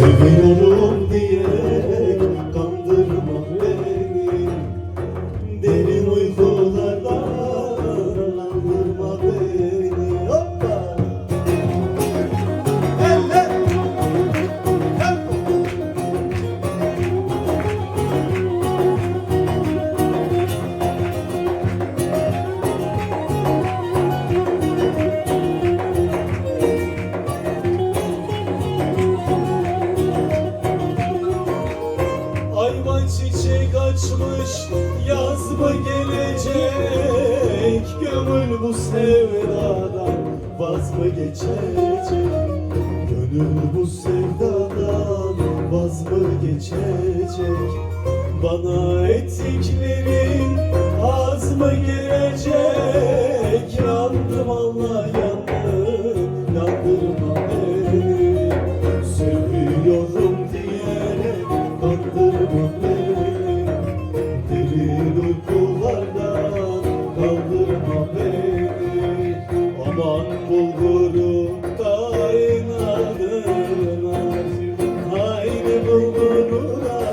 Seviyorum diye Ayva çiçek açmış yaz mı gelecek? Gönül bu sevdadan vaz mı geçecek? Gönül bu sevdadan vaz mı geçecek? Bana ettiklerin az mı gelecek? Yandım Allah yandım yandırma beni. Seviyorum diyerek kandırma beni bulmak neydi? Aman bulgur